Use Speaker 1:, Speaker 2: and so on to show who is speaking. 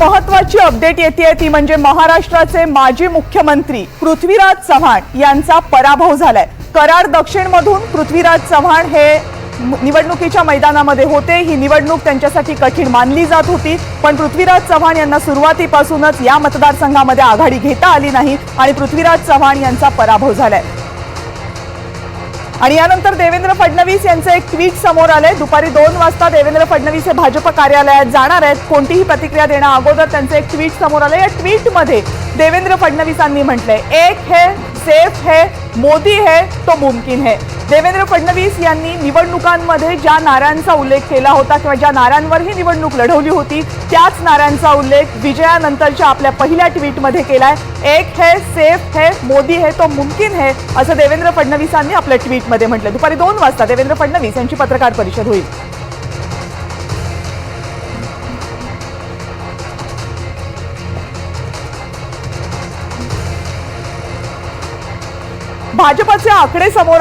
Speaker 1: महत्वाची अपडेट येते ती म्हणजे महाराष्ट्राचे माजी मुख्यमंत्री पृथ्वीराज चव्हाण यांचा पराभव झालाय. कराड दक्षिणमधून पृथ्वीराज चव्हाण हे निवडणुकीच्या मैदानामध्ये होते. ही निवडणूक त्यांच्यासाठी कठीण मानली जात होती. पण पृथ्वीराज चव्हाण यांना सुरुवातीपासूनच या मतदारसंघामध्ये आघाडी घेता आली नाही आणि पृथ्वीराज चव्हाण यांचा पराभव झालाय. आणि यानंतर देवेंद्र फडणवीस यांचं एक ट्विट समोर आलंय. दुपारी दोन वाजता देवेंद्र फडणवीस हे भाजप कार्यालयात जाणार आहेत. कोणतीही प्रतिक्रिया देण्या अगोदर त्यांचं एक ट्विट समोर आलं या ट्विटमध्ये देवेंद्र फडणवीसांनी म्हटलंय एक है सेफ है मोदी है तो मुमकिन है. देवेंद्र फडणवीस यांनी निवडणुकांमध्ये ज्या नाऱ्यांचा उल्लेख केला होता किंवा ज्या नाऱ्यांवर ही निवडणूक लढवली होती त्याच नाऱ्यांचा उल्लेख विजयानंतरच्या आपल्या पहिल्या ट्विटमध्ये केलाय. एक है सेफ है मोदी है तो मुमकिन है असं देवेंद्र फडणवीसांनी आपल्या ट्विटमध्ये म्हटलं. दुपारी दोन वाजता देवेंद्र फडणवीस यांची पत्रकार परिषद होईल. भाजपचे आकडे समोर